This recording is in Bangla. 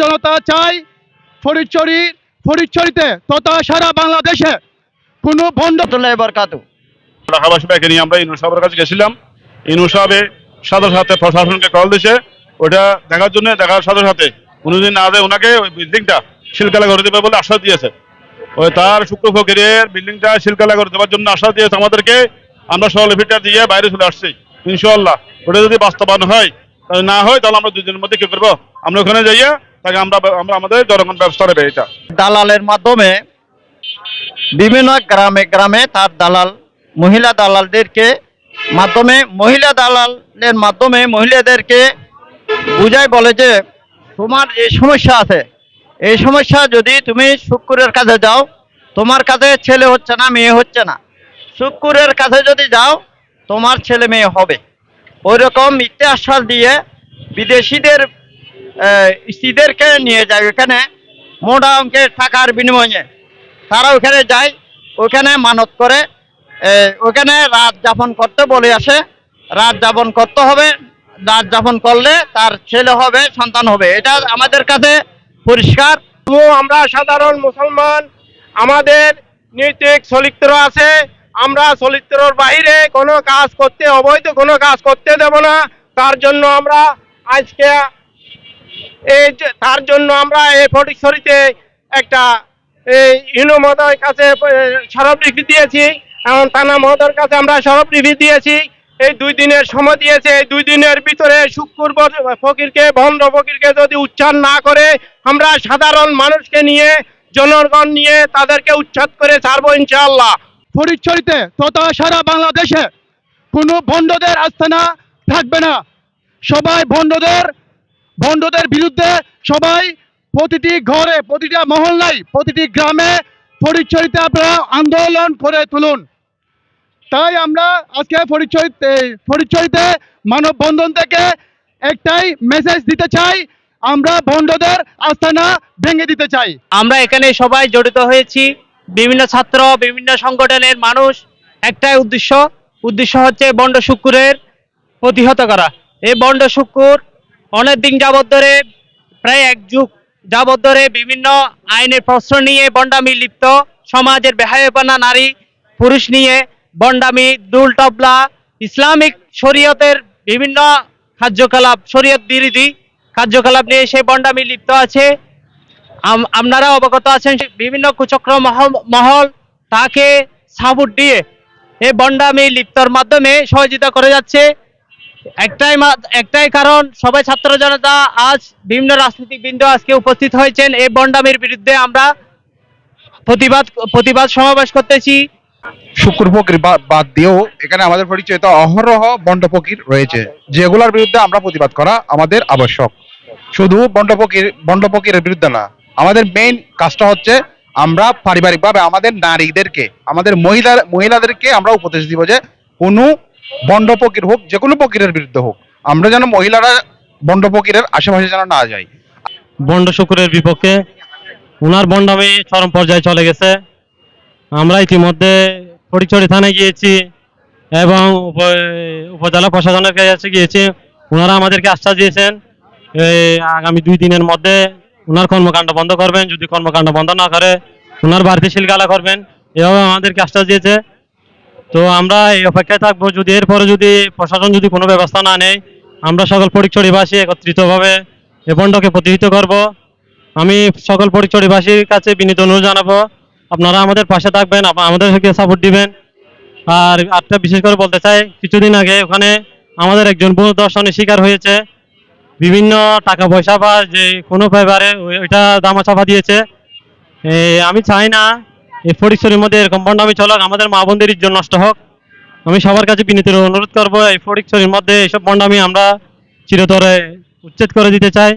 জনতা চাই ফরিদচুরি ফরিদচুরিতে তথা সারা বাংলাদেশে কোনো বন্ধ বরকাতু ঢাকাবাসী ব্যাকে নিয়ে আমরা ইনু সাহেবের কাছে গেছিলাম। ইনু সাহেবে সাথে সাথে প্রশাসনকে কল দিছে। ওটা দেখার জন্য দেখার সাথে সাথে। উনি যদি না দেয় ওনাকে ওই বিল্ডিংটা শিলকালা করে দেবে বলে আশ্বাস দিয়েছে। ওই তার শুক্র ফকিরের বিল্ডিংটা শিলকালা করে দেওয়ার জন্য আশা দিয়েছে আমাদেরকে। আমরা সহলিফিটা দিয়ে বাইরে চলে আসছি ইনশাল্লাহ ওটা যদি বাস্তবায়ন হয় না হয়, তাহলে আমরা দুদিনের মধ্যে কি করব? আমরা ওখানে যাইয়া তাকে আমরা আমরা আমাদের জনগণ ব্যবস্থা নেবে এটা। দালালের মাধ্যমে বিভিন্ন গ্রামে গ্রামে তার দালাল, মহিলা দালালদেরকে মাধ্যমে, মহিলা দালালের মাধ্যমে মহিলাদেরকে বুঝায় বলে যে, তোমার যে সমস্যা আছে এই সমস্যা যদি তুমি শুক্কুরের কাছে যাও, তোমার কাছে ছেলে হচ্ছে না, মেয়ে হচ্ছে না। শুক্কুরের কাছে যদি যাও, তোমার ছেলে মেয়ে হবে। ওই রকম মিথ্যে আশ্বাস দিয়ে বিদেশিদের স্ত্রীদেরকে নিয়ে যায় ওখানে, মোটা অঙ্কের টাকার বিনিময়ে। তারা ওখানে যায়, ওখানে মানত করে ওখানে রাত যাপন করতে বলে আসে। রাত যাপন করতে হবে, রাত যাপন করলে তার ছেলে হবে, সন্তান হবে। এটা আমাদের কাছে পরিষ্কার। তবু আমরা সাধারণ মুসলমান, আমাদের নৈতিক চরিত্র আছে। আমরা চরিত্রর বাইরে কোনো কাজ করতে, অবৈধ কোনো কাজ করতে দেব না। তার জন্য আমরা আজকে এই তার জন্য আমরা এই ফটিকছড়িতে একটা এই ইনু মহোদয়ের কাছে স্মারকলিপি দিয়েছি। এবং থানা মহোদয়ের কাছে আমরা স্মারকলিপি দিয়েছি। এই দুই দিনের সময় দিয়েছে, এই দুই দিনের ভিতরে শুক্রবার ফকিরকে, ভন্ড ফকিরকে যদি উচ্চার না করে, আমরা সাধারণ মানুষকে নিয়ে, জনগণ নিয়ে তাদেরকে উচ্ছেদ করে ছাড়বো ইনশাআল্লাহ। ফরিদচুরিতে তথা সারা বাংলাদেশে কোনো ভণ্ডদের আস্থানা থাকবে না। সবাই ভণ্ডদের ভণ্ডদের বিরুদ্ধে সবাই প্রতিটি ঘরে, প্রতিটা মহল্লায়, প্রতিটি গ্রামে ফরিদচুরিতে আপনারা আন্দোলন করে তুলুন। তাই আমরা আজকে ফরিদচুরিতে ফরিদচুরিতে মানববন্ধন থেকে একটাই মেসেজ দিতে চাই। আমরা ভণ্ডদের আস্থানা ভেঙে দিতে চাই। আমরা এখানে সবাই জড়িত হয়েছি। বিভিন্ন ছাত্র, বিভিন্ন সংগঠনের মানুষ। একটাই উদ্দেশ্য। উদ্দেশ্য হচ্ছে বন্ড শুক্কুরের প্রতিহত করা। এই বন্ড শুক্কুর অনেক দিন যাবৎ ধরে, প্রায় এক যুগ যাবৎ ধরে বিভিন্ন আইনের প্রশ্ন নিয়ে বন্ডামি লিপ্ত। সমাজের বেহায়পনা নারী, পুরুষ নিয়ে বন্ডামি, দুল টবলা ইসলামিক শরীয়তের বিভিন্ন কার্যকলাপ, শরীয়ত বিরোধী কার্যকলাপ নিয়ে সেই বন্ডামি লিপ্ত আছে। আপনারা অবগত আছেন বিভিন্ন কুচক্র মহ- মহল তাকে সাপোর্ট দিয়ে এই বন্ডামি লিপ্তর মাধ্যমে সহযোগিতা করে যাচ্ছে। একটাই একটাই কারণ, সবাই ছাত্র জনতা আজ বিভিন্ন রাজনৈতিক বিন্দু আজকে উপস্থিত হয়েছেন। এই বন্ডামির বিরুদ্ধে আমরা প্রতিবাদ প্রতিবাদ সমাবেশ করতেছি। শুক্র ফকির বা- বাদ দিয়েও এখানে আমাদের পরিচয়িত অহরহ বন্ড ফকির রয়েছে। যেগুলোর বিরুদ্ধে আমরা প্রতিবাদ করা আমাদের আবশ্যক। শুধু বন্ড ফকির, বন্ড ফকিরের বিরুদ্ধে না, আমাদের মেইন কাজটা হচ্ছে আমরা পারিবারিকভাবে আমাদের নারীদেরকে, আমাদের মহিলা মহিলাদেরকে আমরা উপদেশ দিব যে কোনো বন্ড ফকির হোক, যে কোনো ফকিরের বিরুদ্ধে হোক, আমরা যেন মহিলারা বন্ড ফকিরের আশেপাশে যেন না যাই। বন্ড শুকুরের বিপক্ষে ওনার বন্ডামি চরম পর্যায়ে চলে গেছে। আমরা ইতিমধ্যে ফটিকছড়ি থানায় গিয়েছি এবং উপজেলা প্রশাসনের কাছে গিয়েছি। ওনারা আমাদেরকে আশ্বাস দিয়েছেন আগামী দুই দিনের মধ্যে ওনার কর্মকাণ্ড বন্ধ করবেন। যদি কর্মকাণ্ড বন্ধ না করে, ওনার বাড়িতে শিলগালা করবেন। এভাবে আমাদেরকে আশ্বাস দিয়েছে। তো আমরা এই অপেক্ষায় থাকব। যদি এরপরে যদি প্রশাসন যদি কোনো ব্যবস্থা না নেয়, আমরা সকল ফটিকছড়িবাসী একত্রিতভাবে এ বন্ডকে প্রতিহিত করব। আমি সকল পরিচয়বাসীর কাছে বিনীত অনুরোধ জানাব আপনারা আমাদের পাশে থাকবেন আমাদেরকে সাপোর্ট দিবেন। আর একটা বিশেষ করে বলতে চাই, কিছুদিন আগে ওখানে আমাদের একজন বহু দর্শনের শিকার হয়েছে। বিভিন্ন টাকা পয়সা বা যে কোনো ব্যাপারে ওইটা দামা চাপা দিয়েছে আমি চাই না এই ফটিকছড়ির মধ্যে এরকম বন্ডামি চলক, আমাদের মা বোনদের ইজ্জত নষ্ট হোক। আমি সবার কাছে বিনীত অনুরোধ করব, এই ফটিকছড়ির মধ্যে এইসব বন্ডামি আমরা চিরতরে উচ্ছেদ করে দিতে চাই।